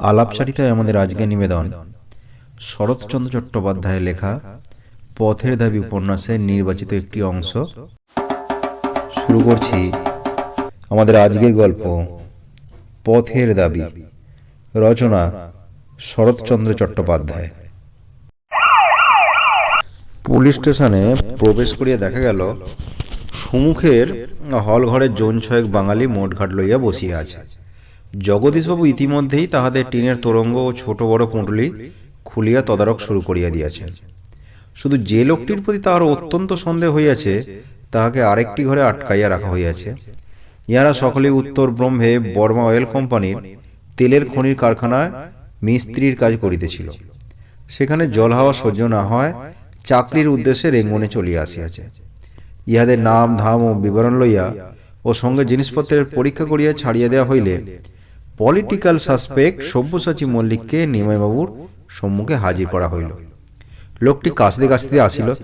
আলাপচারিতায় আমাদের আজকে নিবেদন। শরৎচন্দ্র চট্টোপাধ্যায়ের লেখা পথের দাবি উপন্যাসের নির্বাচিত একটি অংশ। শুরু করছি আমাদের আজকের গল্প, পথের দাবি, রচনা শরৎচন্দ্র চট্টোপাধ্যায়। পুলিশ স্টেশনে প্রবেশ করিয়া দেখা গেল, সুমুখের হল ঘরের জোন ছয়েক বাঙালি মোটঘাট লইয়া বসিয়া আছে। জগদীশবাবু ইতিমধ্যেই তাহাদের টিনের তোরঙ্গ ও ছোট বড় পুঁটলি খুলিয়া তদারক শুরু করিয়া দিয়াছেন। শুধু যে লোকটির প্রতি তাহার অত্যন্ত সন্দেহ হইয়াছে, তাহাকে আরেকটি ঘরে আটকাইয়া রাখা হইয়াছে। ইহারা সকলেই উত্তর ব্রহ্মে বর্মা অয়েল কোম্পানির তেলের খনির কারখানায় মিস্ত্রির কাজ করিতেছিল। সেখানে জল হাওয়া সহ্য না হয়, চাকরির উদ্দেশ্যে রেঙ্গনে চলিয়া আসিয়াছে। ইহাদের নাম, ধাম ও বিবরণ লইয়া ও সঙ্গে জিনিসপত্রের পরীক্ষা করিয়া ছাড়িয়া দেওয়া হইলে পলিটিক্যাল সাসপেক্ট সব্যসাচী মল্লিককে নিমাইবাবুর সম্মুখে হাজির করা হইল। লোকটি কাশতে কাশতে আসিল।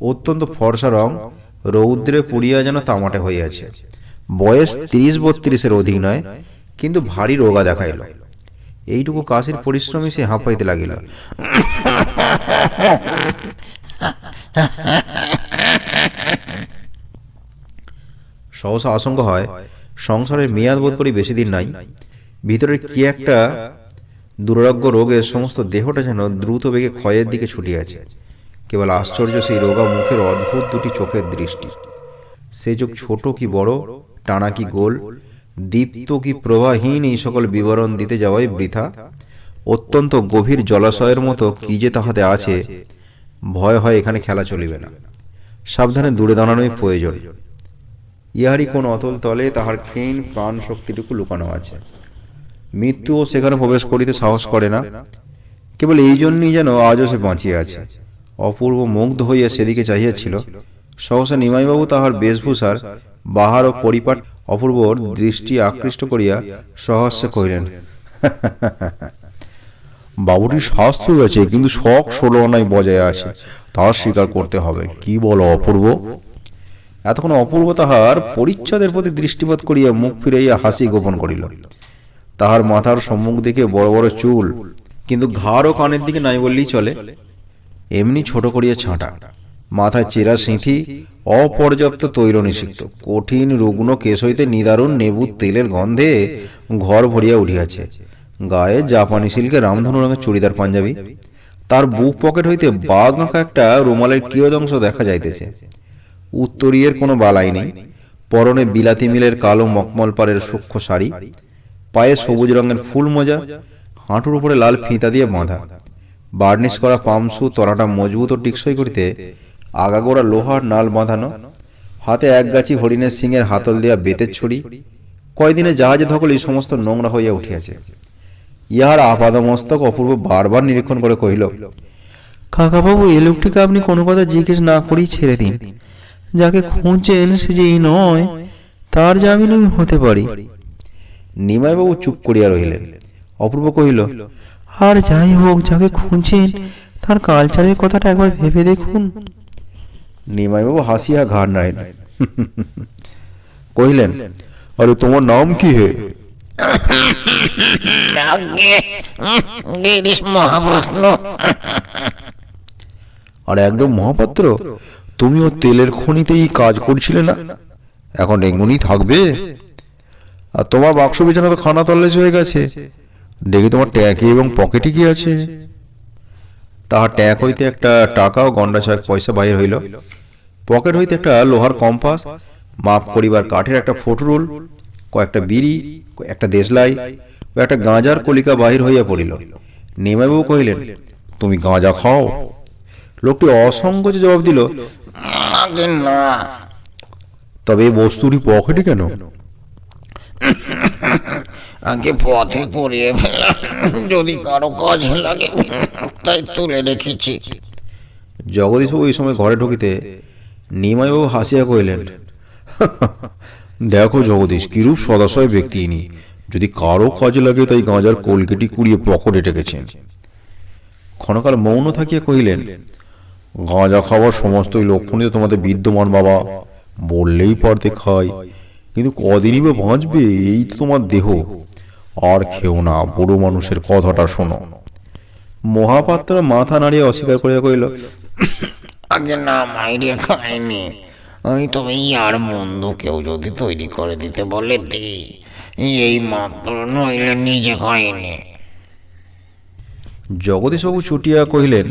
অত্যন্ত ফর্সা রং রৌদ্রে পুড়িয়া যেন তামাটে হইয়াছে। বয়স তিরিশ বত্রিশের অধিক নয় কিন্তু ভারী রোগা দেখাইল। এইটুকু কাশির পরিশ্রমী সে হাঁপাইতে লাগিল। সহসা আশঙ্কা হয় সংসারের মেয়াদ বোধ করি বেশি দিন নাই। ভিতরের কি একটা দুরারোগ্য রোগে সমস্ত দেহটা যেন দ্রুত বেগে ক্ষয়ের দিকে ছুটিয়াছে কেবল আশ্চর্য সেই রোগা মুখের অদ্ভুত দুটি চোখের দৃষ্টি। সে চোখ ছোট কি বড় টানা কি গোল দীপ্ত কি প্রবাহীন এই সকল বিবরণ দিতে যাওয়াই বৃথা। অত্যন্ত গভীর জলাশয়ের মতো কি যে তাহাতে আছে। ভয় হয় এখানে খেলা চলিবে না। সাবধানে দূরে দাঁড়ানোই প্রয়োজন। ইহারই কোন অতল তলে তাহার ক্ষীণ প্রাণ শক্তিটুকু লুকানো আছে। মৃত্যুও সেখানে প্রবেশ করিতে সাহস করে না। কেবল এই জন্যই যেন আজও সে বাঁচিয়ে আছে। অপূর্ব মুগ্ধ হইয়া সেদিকে চাহিয়াছিল। সহসা নিমাইবাবু তাহার বেশভূষার বাহার ও পরিপাট অপূর্ব দৃষ্টি আকৃষ্ট করিয়া সহস্যে কহিলেন বাবুটির স্বাস্থ্য রয়েছে, কিন্তু শখ ষোলো আনায় বজায় আছে। তা স্বীকার করতে হবে। কি বলো অপূর্ব? এতক্ষণ অপূর্ব তাহার পরিচ্ছদের প্রতি দৃষ্টিপাত করিয়া মুখ ফিরাইয়া হাসি গোপন করিল। তাহার মাথার সম্মুখ দিকে বড় বড় চুল, কিন্তু ঘাড় ও কানের দিকে নাই বললেই চলে। এমনি ছোট করিয়া ছাঁটা, মাথায় চেরা সিঁথি, অপর্যাপ্ত তৈল নিষিক্ত, কঠিন রুগ্ন কেশ হইতে নিদারুণ নেবুর তেলের গন্ধে ঘর ভরিয়া উঠিয়াছে। গায়ে জাপানি সিল্কে রামধনু রঙের চুড়িদার পাঞ্জাবি। তার বুক পকেট হইতে বাঘ আঁকা একটা রুমালের কিয়দংশ দেখা যাইতেছে। উত্তরীয়ের কোনো বালাই নেই। পরনে বিলাতি মিলের কালো মকমল পাড়ের সূক্ষ্ম শাড়ি। পায়ে সবুজ রঙের ফুল মোজা। হাঁটুর উপরে লাল ফিতা দিয়ে বাঁধা। বার্নিশ করা পামসু তলাটা মজবুত ও টিকসই করিতে আগাগোড়া লোহার নাল বাঁধানো। হাতে এক গাছি হরিণের সিংয়ের হাতল দেওয়া বেতের ছড়ি কয়দিনে জাহাজে ধকল এই সমস্ত নোংরা হইয়া উঠিয়াছে। ইহার আপাদমস্তক অপূর্ব বারবার নিরীক্ষণ করে কহিল, কাকাবাবু, এ লোকটিকে আপনি কোনো কথা জিজ্ঞেস না করেই ছেড়ে দিন। যাকে খুঁজছেন সে যে এই নয় তার জামিন আমি হতে পারি। নিমাইবাবু চুপ করিয়া রহিলেন। অপূর্ব কহিল আর যাই হোক যাকে খুঁজছেন তার কালচারের কথাটা একবার ভেবে দেখুন। নিমাইবাবু হাসিয়া ঘাড় নাড়িলেন। কহিলেন আরে তোমার নাম কি হে? আর একদম মহাপাত্র? তুমিও তেলের খনিতেই কাজ করছিলে না? এখন এমনই থাকবে? আর তোমার বাক্স বিছানা তো খানা তল্লাশি হয়ে গেছে। দেখি তোমার ট্যাঁকে এবং পকেটে কি আছে? তাহার ট্যাগ হইতে একটা টাকা ও গন্ডা ছয়েক পয়সা বাহির হইল। পকেট হইতে একটা লোহার কম্পাস, মাপ করিবার কাঠের একটা ফটরুল, কয়েকটা বিড়ি, একটা দেশলাই ও একটা গাঁজার কলিকা বাহির হইয়া পড়িল। নেমাইবাবু কহিলেন, তুমি গাঁজা খাও? লোকটি অসংকোচে জবাব দিল না। তবে এই বস্তুটি পকেটে কেন? আগে পথে পড়িয়ে ফেলাম যদি কারও কাজ লাগে তাই তুলে রেখেছি। জগদীশবাবু এই সময় ঘরে ঢুকিতে নিমাইবাবু হাসিয়া কহিলেন দেখো জগদীশ কিরূপ সদাশয় ব্যক্তি ইনি। যদি কারও কাজে লাগে তাই গাঁজার কলকেটি কুড়িয়ে পকেটে রেখেছেন। ক্ষণকাল মৌন থাকিয়া কহিলেন গাঁজা খাওয়ার সমস্তই তো তোমাদের বিদ্যমান বাবা। বললেই পারতে খাই কিন্তু কদিনই বা বাঁচবে এই তো তোমার দেহ। আর খেও না বুড়ো মানুষের কথাটা শোনো। মহাপাত্র মাথা নাড়িয়ে অস্বীকার করিয়া কহিল আগে না মাইরে খাইনি। আমি তবে আর মন্দ কেউ যদি তৈরি করে দিতে বলে দিই এই মাত্র নইলে নিজে খাইনি। জগদীশবাবু চুটিয়া কহিলেন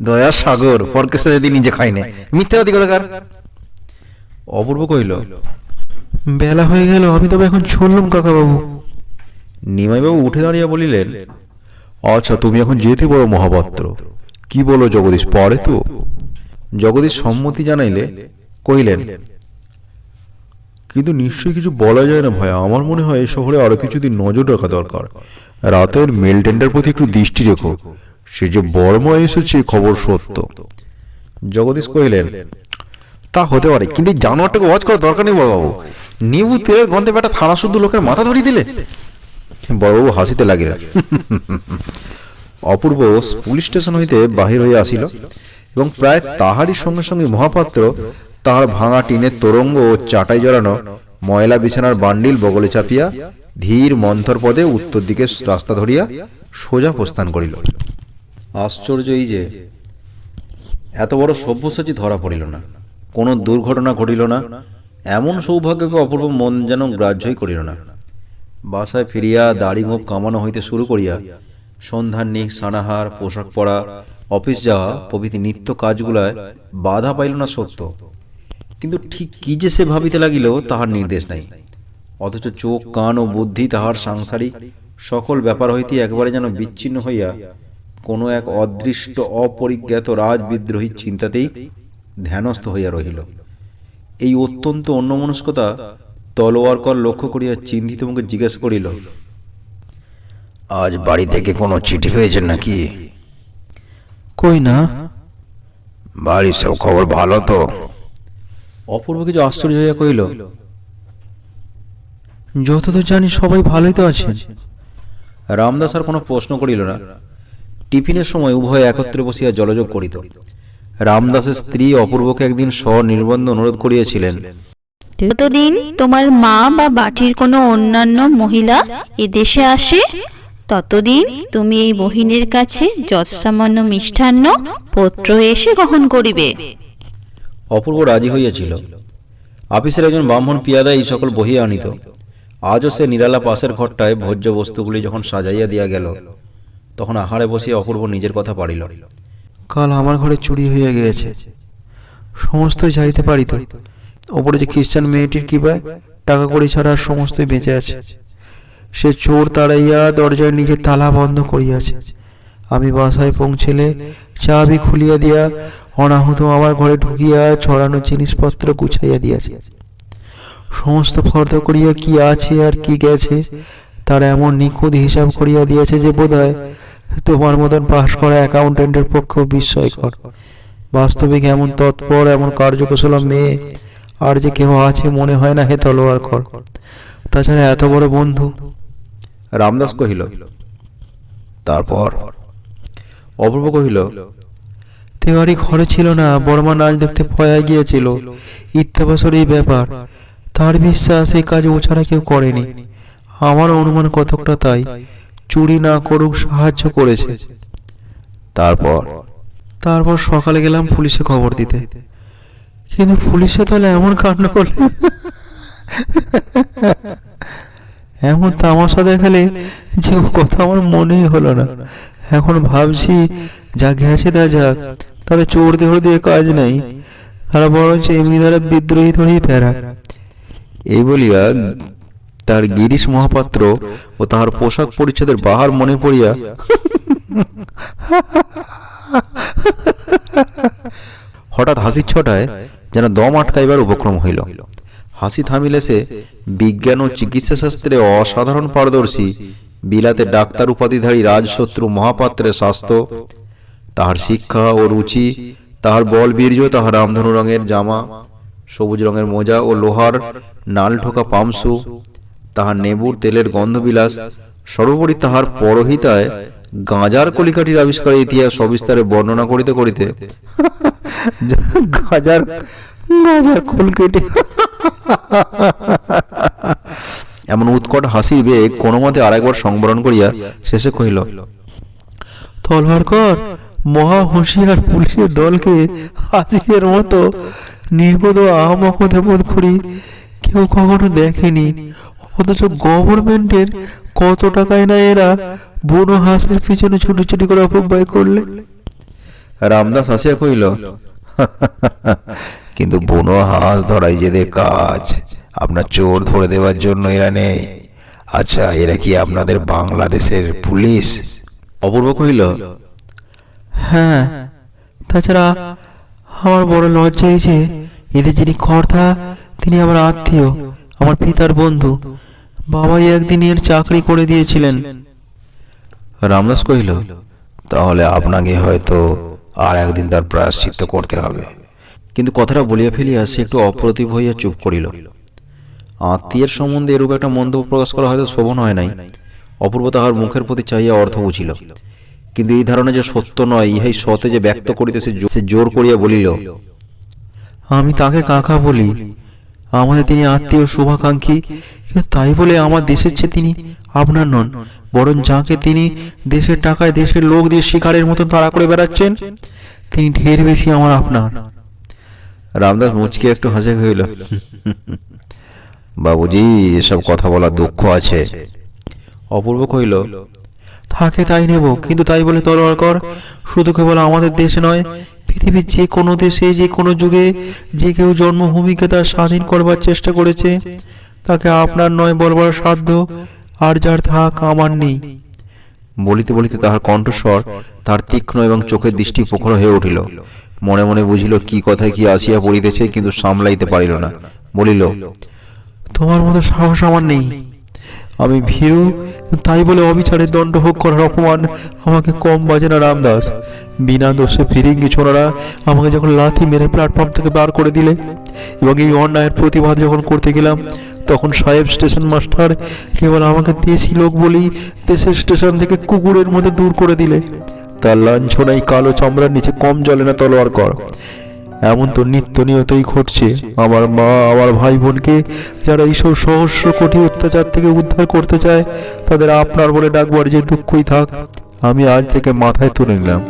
দয়া সাগর ফরকে যদি নিজে খাইনে মিথ্যাবাদী কথাকার অপূর্ব কহিল বেলা হয়ে গেল, আমি তবে এখন চললাম কাকাবাবু। নিমাইবাবু উঠে দাঁড়িয়ে বলিলেন আচ্ছা তুমি এখন যেতে পারো মহাপাত্র। কি বলো জগদীশ, পারে তো? জগদীশ সম্মতি জানাইলে কহিলেন, কিন্তু নিশ্চয়ই কিছু বলা যায় না ভাই আমার মনে হয় এই শহরে আরও কিছুদিন নজর রাখা দরকার। রাতের মেল টেন্ডার প্রতি একটু দৃষ্টি রেখো। সে যে বর্মা এসেছে খবর সত্য। জগদীশ কহিলেন, তা হতে পারে, কিন্তু জানোয়ারটাকে ওয়াচ করার দরকার নেই বড়বাবু। নিবু তেলের গন্ধে বেটা থানা শুদ্ধ লোকের মাথা ধরিয়ে দিলে। বড়বাবু হাসিতে লাগিলেন। অপূর্ব পুলিশ স্টেশন হইতে বাহির হইয়া আসিল, এবং প্রায় তাহারই সঙ্গে সঙ্গে মহাপাত্র তাহার ভাঙা টিনের তোরঙ্গ ও চাটাই জড়ানো ময়লা বিছানার বান্ডিল বগলে চাপিয়া ধীর মন্থর পদে উত্তর দিকে রাস্তা ধরিয়া সোজা প্রস্থান করিল। আশ্চর্য এই যে, এত বড় সভ্যসাচী ধরা পড়িল না। কোনো দুর্ঘটনা ঘটিল না। এমন সৌভাগ্যকে অপূর্ব মন যেন গ্রাহ্যই করিল না। বাসায় ফিরিয়া দাড়ি গোপ কামানো হইতে শুরু করিয়া সন্ধ্যান্নিক সানাহার, পোশাক পরা, অফিস যাওয়া, প্রভৃতি নিত্য কাজগুলায় বাধা পাইল না সত্য। কিন্তু ঠিক কি যে সে ভাবিতে লাগিল, তাহার নির্দেশ নাই। অথচ চোখ, কান ও বুদ্ধি তাহার সাংসারিক সকল ব্যাপার হইতে একবারে যেন বিচ্ছিন্ন হইয়া কোনো এক অদৃষ্ট অপরিজ্ঞাত রাজবিদ্রোহী চিন্তাতেই ধ্যানস্থ হইয়া রহিল। এই অত্যন্ত অন্যমনস্কতা তলোয়ার কর লক্ষ্য করিয়া চিন্তিত মুখে জিজ্ঞেস করিল আজ বাড়ি থেকে কোনো চিঠি হয়েছে নাকি? কই না? বাড়ির সব খবর ভালো তো? অপূর্ব কিছু আশ্চর্য হইয়া কহিল যতদূর জানি সবাই ভালোই তো আছেন। রামদাস আর কোনো প্রশ্ন করিল না। টিফিনের সময় উভয় একত্রে বসিয়া জলযোগ করিত। রামদাসের স্ত্রী অপূর্বকে একদিন স্বনির্বন্ধ অনুরোধ করিয়াছিলেন। যতদিন তোমার মা বা বাটির কোনো অন্যান্য মহিলা এদেশে আসে ততদিন তুমি এই বহিনের কাছে যৎসামান্য মিষ্টান্ন পত্র এসে গ্রহণ করিবে। অপূর্ব রাজি হইয়াছিল। আপিসের একজন ব্রাহ্মণ পিয়াদা এই সকল বহিয়া আনিত। আজও সে নিরালা পাশের ঘরটায় ভোজ্য বস্তুগুলি যখন সাজাইয়া দিয়া গেল তখন আহারে বসিয়া অপূর্ব নিজের কথা পারিল কাল আমার ঘরে চুরি হইয়া গিয়েছে। সমস্তই ছাড়িতে পারিত। ওপরে যে খ্রিস্টান মেয়েটির কিবায় টাকা কড়ি ছাড়া সমস্তই বেঁচে আছে। সে চোর তাড়াইয়া দরজার নিজে তালা বন্ধ করিয়াছে। আমি বাসায় পৌঁছেলে চাবি খুলিয়া দিয়া অনাহত আমার ঘরে ঢুকিয়া ছড়ানো জিনিসপত্র গুছাইয়া দিয়াছে। সমস্ত ফর্দ করিয়া কি আছে আর কি গেছে তার এমন নিখুঁত হিসাব করিয়া দিয়েছে যে বোধহয় তোমার মতন পাশ করা অ্যাকাউন্টেন্টের পক্ষেও বিস্ময়কর। বাস্তবিক এমন তৎপর এমন কার্যকুশল মেয়ে আর যে কেউ আছে মনে হয় না হে তলোয়ার কর তাছাড়া এত বড় বন্ধু? রামদাস কহিল তারপর? অপূর্ব কহিল তেওয়ারি ঘরে ছিল না বর্মা নাচ দেখতে পয়া গিয়েছিল। ইত্যাবসর এই ব্যাপার তার বিশ্বাস এই কাজ ও ছাড়া কেউ করেনি। আমার অনুমান কতকটা তাই। চুরি না করুক সাহায্য করেছে। তারপর তারপর সকালে গেলাম পুলিশে খবর দিতে। কিন্তু পুলিশে তাহলে এমন কাণ্ড করলে। এমন তামাশা দেখালে যে কথা আমার মনেই হলো না। এখন ভাবছি, যা গেছে তা যাক তাহলে চোর দেহ দিয়ে কাজ নেই। তারা বরঞ্চ এমনি দ্বারা বিদ্রোহী ধরেই ফেরা। এই বলিয়া তার গিরিশ মহাপাত্র ও তাহার পোশাক পরিচ্ছদের বাহার মনে পড়িয়া হঠাৎ হাসির ছটায় যেন দম আটকাইবার উপক্রম হইল। হাসি থামিলে সে বিজ্ঞান ও চিকিৎসা শাস্ত্রে অসাধারণ পারদর্শী বিলাতে ডাক্তার উপাধিধারী রাজশত্রু মহাপাত্রের স্বাস্থ্য। তাহার শিক্ষা ও রুচি তাহার বল বীর্য তাহার রামধনু রঙের জামা সবুজ রঙের মোজা ও লোহার নাল ঠোকা পামসু। তাহার নেবুর তেলের গন্ধবিলাস সর্বোপরি তাহার পরহিতায় গাঁজার কলিকাঠির আবিষ্কারের ইতিহাস সবিস্তারে বর্ণনা করিতে করিতে গাজার গাজার খোল কেটে এমন উৎকট হাসির বেগ কোনো মতে আরেকবার সংবরণ করিয়া শেষে কহিল তলোয়ার কর মহা হুঁশিয়ার পুলিশের দলকে আজকের মতো নির্বোধ আহমক হতে বোধ করি কেউ কখনো দেখেনি। অথচ গভর্নমেন্টের কত টাকায় না এরা বুনো হাঁসের পিছনে ছুটোছুটি করে অপব্যয় করলে? রামদাস হাসিয়া কহিল কিন্তু বুনো হাঁস ধরাই যেদের কাজ আপনার চোর ধরে দেওয়ার জন্য এরা নেই। আচ্ছা এরা কি আপনাদের বাংলাদেশের পুলিশ? অপূর্ব কহিল হ্যাঁ তাছাড়া আমার বড় লজ্জা এই যে এদের যিনি কর্তা তিনি আমার আত্মীয় আমার পিতার বন্ধু। বাবাই একদিন এর চাকরি করে দিয়েছিলেন। রামদাস কহিল তাহলে আপনাকে হয়তো আর একদিন তার প্রায়শ্চিত্ত করতে হবে। কিন্তু কথাটা বলিয়া ফেলিয়া সে একটু অপ্রতিভ হইয়া চুপ করিল। আত্মীয়ের সম্বন্ধে এরূপ একটা মন্তব্য প্রকাশ করা হয়তো শোভন হয় নাই। অপূর্ব তাহার মুখের প্রতি চাইয়া অর্থ বুঝিল। কিন্তু এই ধারণা যে সত্য নয় ইহাই সতে যে ব্যক্ত করিতেছে সে জোর করিয়া বলিল আমি তাকে কাকা বলি আমাদের তিনি আত্মীয় শুভাকাঙ্ক্ষী। তাই বলে আমার দেশের চেয়ে তিনি আপনার নন, বরং যাকে তিনি দেশের টাকায় দেশের লোক দিয়ে শিকারের মতো তাড়া করে বেড়াচ্ছেন, তিনি ঢের বেশি আমার আপনার। রামদাস মুচকে একটু হাসে হইল বাবুজি, এসব কথা বলার দুঃখ আছে। অপূর্ব কহিল থাকে তাই নেব কিন্তু তাই বলে তলোয়ার কর। শুধু কেবল আমাদের দেশে নয় পৃথিবীর যে কোনো দেশে যে কোনো যুগে যে কেউ জন্মভূমিকে তার স্বাধীন করবার চেষ্টা করেছে তাকে আপনার নয় বলবার সাধ্য আর যার থাক আমার নেই। বলিতে বলিতে তাহার কণ্ঠস্বর তার তীক্ষ্ণ এবং চোখের দৃষ্টি প্রখর হয়ে উঠিল। মনে মনে বুঝিল কি কথায় কি আসিয়া পড়িতেছে কিন্তু সামলাইতে পারিল না। বলিল তোমার মতো সাহস আমার নেই। আমি ভীরু তাই বলে অবিচারের দণ্ড ভোগ করার অপমান আমাকে কম বাজে না, রামদাস। বিনা দোষে ফিরিঙ্গি ছোড়ারা আমাকে যখন লাথি মেরে প্ল্যাটফর্ম থেকে বার করে দিলে এবং এই অন্যায়ের প্রতিবাদ যখন করতে গেলাম, তখন সাহেব স্টেশন মাস্টার কেবল আমাকে দেশি লোক বলি দেশের স্টেশন থেকে কুকুরের মধ্যে দূর করে দিলে। তার লাঞ্ছনাই কালো চামড়ার নিচে কম জলে না তলোয়ার কর। এমন তো নিত্য নিয়তই ঘটছে। আমার মা, আমার ভাই বোনকে যারা এইসব সহস্র কোটি অত্যাচার থেকে উদ্ধার করতে চায়, তাদের আপনার বলে ডাকবার যে দুঃখই থাক, আমি আজ থেকে মাথায় তুলে নিলাম।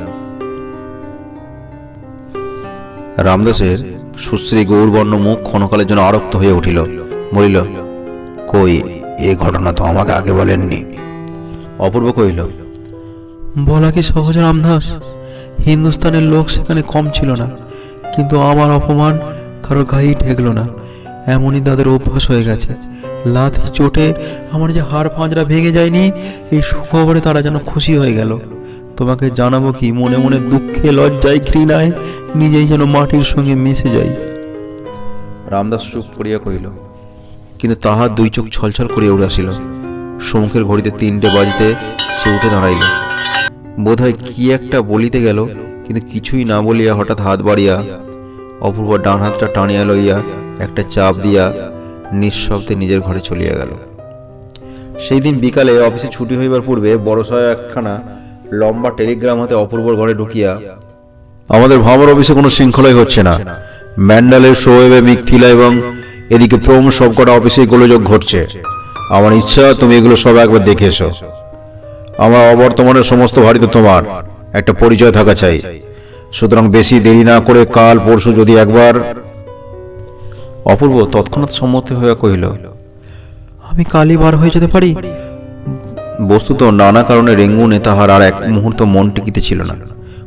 রামদাসের সুশ্রী গৌরবর্ণ মুখ ক্ষণকালের জন্য আরক্ত হয়ে উঠিল। বলিল, কই, এ ঘটনা তো আমাকে আগে বলেননি। অপূর্ব কহিল, বলা কি সহজ রামদাস? হিন্দুস্তানের লোক সেখানে কম ছিল না। কিন্তু আমার অপমান কারও গায়েই ঠেকলো না। এমনই তাদের অভ্যাস হয়ে গেছে। লাথি চোটে আমার যে হাড় পাঁজরা ভেঙে যায়নি, এই সুখবরে তারা যেন খুশি হয়ে গেল। তোমাকে জানাব কি, মনে মনে দুঃখে, লজ্জায়, ঘৃণায় নিজেই যেন মাটির সঙ্গে মিশে যাই। রামদাস চুপ করিয়া কহিল, কিন্তু তাহার দুই চোখ ছলছল করিয়া উড়াছিল সম্মুখের ঘড়িতে তিনটে বাজিতে সে উঠে দাঁড়াইল। বোধহয় কি একটা বলিতে গেল, কিন্তু কিছুই না বলিয়া হঠাৎ হাত বাড়িয়া অপূর্ব ডান হাতটা টানিয়া লইয়া একটা চাপ দিয়া নিঃশব্দে নিজের ঘরে চলিয়া গেল। সেই দিন বিকালে অফিসে ছুটি হইবার পূর্বে বড়সড় একখানা লম্বা টেলিগ্রাম হাতে অপূর্বর ঘরে ঢুকিয়া, আমাদের ভামর অফিসে কোনো শৃঙ্খলাই হচ্ছে না। ম্যান্ডালের শোয়েবে মিথিলা এবং এদিকে প্রোম সবকটা অফিসে গোলযোগ ঘটছে। আমার ইচ্ছা, তুমি এগুলো সব একবার দেখে এসো। আমার অবর্তমানের সমস্ত ভারী তো তোমার। একটা পরিচয় থাকা চাই। সুতরাং বেশি দেরি না করে কাল পরশু যদি একবার। অপূর্ব তৎক্ষণাৎ সম্মতি হইয়া কহিল আমি কালই বার হয়ে যেতে পারি? বস্তুত নানা কারণে রেঙ্গুনে তাহার আর এক মুহূর্ত মন টিকিতে ছিল না।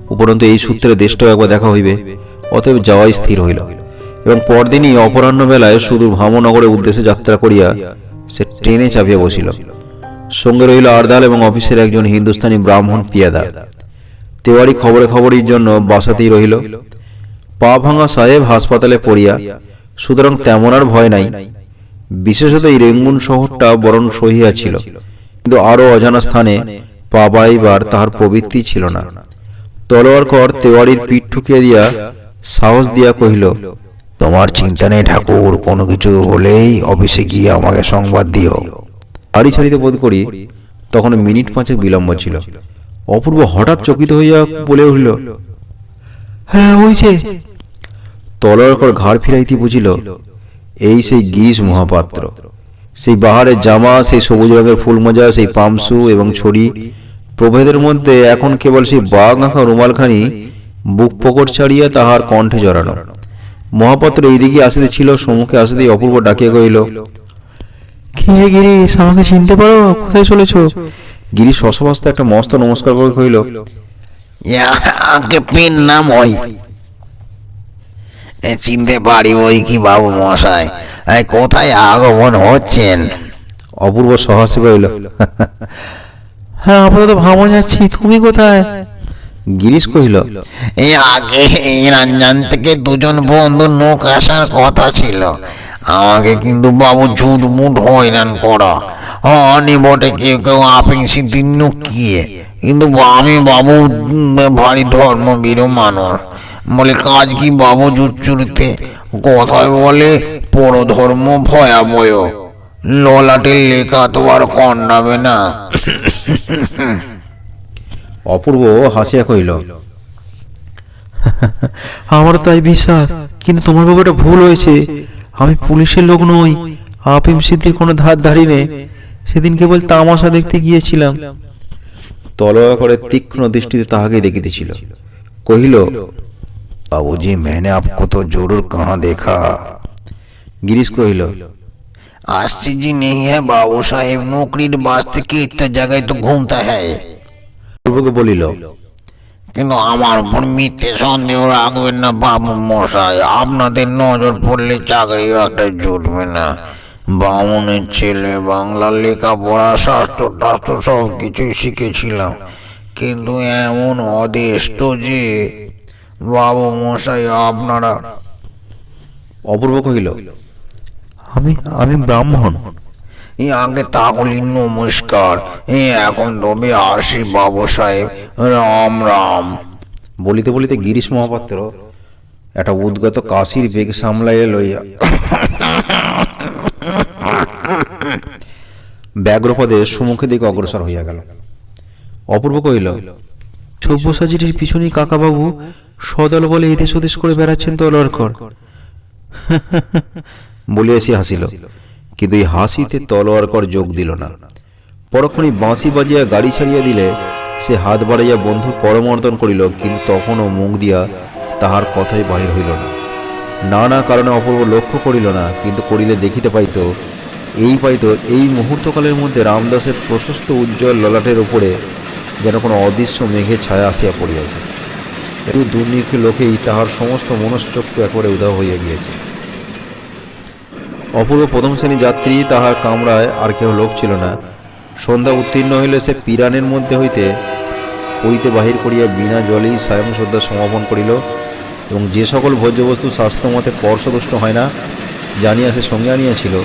উপরন্তু এই সূত্রে দেশটাও একবার দেখা হইবে অতএব যাওয়াই স্থির হইল। এবং পরদিনই অপরাহ্ন বেলায় সুদূর ভামনগরের উদ্দেশ্যে যাত্রা করিয়া সে ট্রেনে চাপিয়া বসিল। সঙ্গে রইল আরদাল এবং অফিসের একজন হিন্দুস্তানি ব্রাহ্মণ পিয়াদা। তেওয়ারি খবরে খবরের জন্য বাসাতেই রহিল। পা ভাঙা সাহেব হাসপাতালে পড়িয়া সুতরাং তেমন আর ভয় নাই। বিশেষত এই রেঙ্গুন শহরটা বরং সহিয়া ছিল। কিন্তু আরও অজানা স্থানে পা বাড়াইবার তাহার প্রবৃত্তি ছিল না। তলোয়ার কর তেওয়ারির পিঠ ঠুকিয়া দিয়া সাহস দিয়া কহিল তোমার চিন্তা নেই ঠাকুর কোনো কিছু হলেই অফিসে গিয়ে আমাকে সংবাদ দিও। বাড়ি ছাড়িতে বোধ করি তখন মিনিট পাঁচেক বিলম্ব ছিল। অপূর্ব হঠাৎ চকিত হইয়া বলে উঠল হ্যাঁ হয়েছে তলোয়ার করে ঘাড় ফিরাইতে বুঝিল, এই সেই গিরিশ মহাপাত্র। সেই বাহারের জামা, সেই সবুজ রঙের ফুল মোজা, সেই পামসু এবং ছড়ি, প্রভেদের মধ্যে এখন কেবল সেই বাঘ আঁকা রুমালখানি, বুক পকট ছাড়িয়া তাহার কণ্ঠে জড়ানো। মহাপাত্র এইদিকে আসিতে ছিল, সম্মুখে আসিতেই অপূর্ব ডাকিয়া কহিল, কে গিরিশ, আমাকে চিনতে পারো? কোথায় চলেছো? গিরিশ শশবাস্তে একটা মস্ত নমস্কার করে কহিল আগে পেন নাম চিনতে পারি ওই কি বাবু মশাই কোথায় আগমন হচ্ছেন? অপূর্ব সহাসে কহিল হ্যাঁ আপাতত ভামো যাচ্ছি তুমি কোথায়? গিরিশ কহিল এই আগে এই রঞ্জন থেকে দুজন বন্ধু নৌক আসার কথা ছিল। আমাকে কিন্তু বাবু ঝুট মুট হয়রান করা। অনি বটে কেউ কেউ আপিং সিদ্ধি নুকিয়ে। কিন্তু আমি বাবু ভারী ধর্মবীর মানুষ। বলে কাজ কি বাবু জুচ্চুরিতে কথায় বলে পরধর্ম ভয়াবয় ললাটের লেখা তো আর কন্যাবে না। অপূর্ব হাসিয়া কহিল আমার তাই বিশ্বাস কিন্তু তোমার ব্যাপারটা ভুল হয়েছে। আমি পুলিশের লোক নই আপিম সিদ্ধির কোনো ধার ধারি নেই সেদিন কেবল তামাশা দেখতে গিয়েছিলাম তলোয়ার করে তীক্ষ্ণ দৃষ্টিতে তাহাকে দেখিতেছিল কহিল बाबूजी मैंने आपको तो जरूर कहाँ देखा গিরিশ কহিল आश्चर्य नहीं है बाबू साहेब नौकरी वास्ते की इतने जगह तो घूमता है অপূর্বকে বলিল কিন্তু আমার উপর মিথ্যে সন্দেহ রাখবেন না বাবু মশাই। আপনাদের নজর পড়লে চাকরি একটা জুটবে না। বামুনের ছেলে বাংলা লেখাপড়া স্বাস্থ্য টাস্থ্য সব কিছুই শিখেছিলাম। কিন্তু এমন অদেষ্ট যে বাবু মশাই আপনারা অপূর্ব কহিল আমি আমি ব্রাহ্মণ। এই আগে তাহলে নমস্কার। এই এখন তবে আসি বাবু সাহেব। রাম রাম। বলিতে বলিতে গিরিশ মহাপাত্র একটা উদ্গত কাশির বেগ সামলাইয়া লইয়া ব্যাঘ্রপদে সুমুখে দিকে অগ্রসর হইয়া গেল। অপূর্ব কহিল, সব্যসাচীটির পিছনেই কাকাবাবু সদল বলে এদেশ ওদেশ করে বেড়াচ্ছেন তলোয়ার কর বলিয়া সে হাসিল, কিন্তু এই হাসিতে তলোয়ার কর যোগ দিল না। পরক্ষণই বাঁশি বাজিয়া গাড়ি ছাড়িয়া দিলে সে হাত বাড়াইয়া বন্ধু করমর্দন করিল, কিন্তু তখনও মুখ দিয়া তাহার কথাই বাহির হইল না। নানা কারণে অপূর্ব লক্ষ্য করিল না, কিন্তু করিলে দেখিতে পাইত, এই পাইত, এই মুহূর্তকালের মধ্যে রামদাসের প্রশস্ত উজ্জ্বল ললাটের উপরে যেন কোনো অদৃশ্য মেঘের ছায়া আসিয়া পড়িয়াছে। একটু দুর্নীতি লোকেই তাহার সমস্ত মনশ্চক্ষু একবারে উদাহ হইয়া গিয়েছে। অপূর্ব প্রথম শ্রেণি যাত্রী তাহার কামরায় আর কেউ লোক ছিল না। সন্ধ্যা উত্তীর্ণ হইলে সে পিরানের মধ্যে হইতে পইতে বাহির করিয়া বিনা জলেই সায়ং শ্রদ্ধা সমাপন করিল এবং যে সকল ভোজ্যবস্তু স্বাস্থ্যমতে স্পর্শদুষ্ট হয় না, জানিয়া সে সঙ্গে আনিয়াছিল।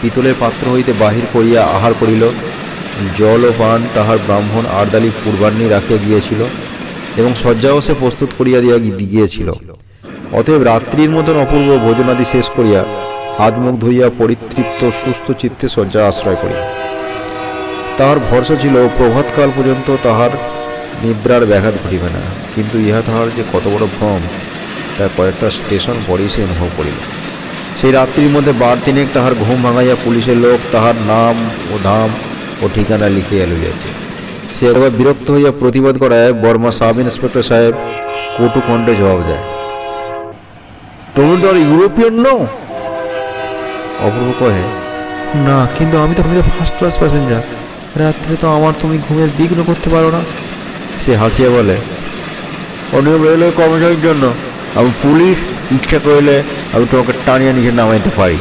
পিতলের পাত্র হইতে বাহির করিয়া আহার করিল। জল ও পান তাহার ব্রাহ্মণ আর্দালি পূর্বাহ্নে রাখিয়া গিয়েছিল এবং শয্যাও সে প্রস্তুত করিয়া দিয়া গিয়েছিল। অতএব রাত্রির মতন অপূর্ব ভোজনাদি শেষ করিয়া হাত মুখ ধুইয়া পরিতৃপ্ত সুস্থ চিত্তে শয্যা আশ্রয় করিল। তাহার ভরসা ছিল, প্রভাতকাল পর্যন্ত তাহার নিদ্রার ব্যাঘাত ঘটিবে না। কিন্তু ইহা তাহার যে কত বড় ভ্রম, তা কয়েকটা স্টেশন পরেই সে অনুভব করিল। সেই রাত্রির মধ্যে বার তিনেক তাহার ঘুম ভাঙাইয়া পুলিশের লোক তাহার নাম ও ধাম ও ঠিকানা লিখিয়া লইয়াছে। সে একবার বিরক্ত হইয়া প্রতিবাদ করায় বর্মা সাব ইন্সপেক্টর সাহেব কটু কণ্ঠে জবাব দেয়। তুমি তো আর ইউরোপিয়ান নও? অপূর্ব কহে, না, কিন্তু আমি তো আমি তো ফার্স্ট ক্লাস প্যাসেঞ্জার রাত্রে তো আমার তুমি ঘুমের বিঘ্ন করতে পারো না। সে হাসিয়ে বলে, অনিয়ম রেলওয়ে কর্মচারীর জন্য। আমি পুলিশ, ইচ্ছা করলে আমি তোমাকে টানিয়ে নিচে নামাইতে পারি।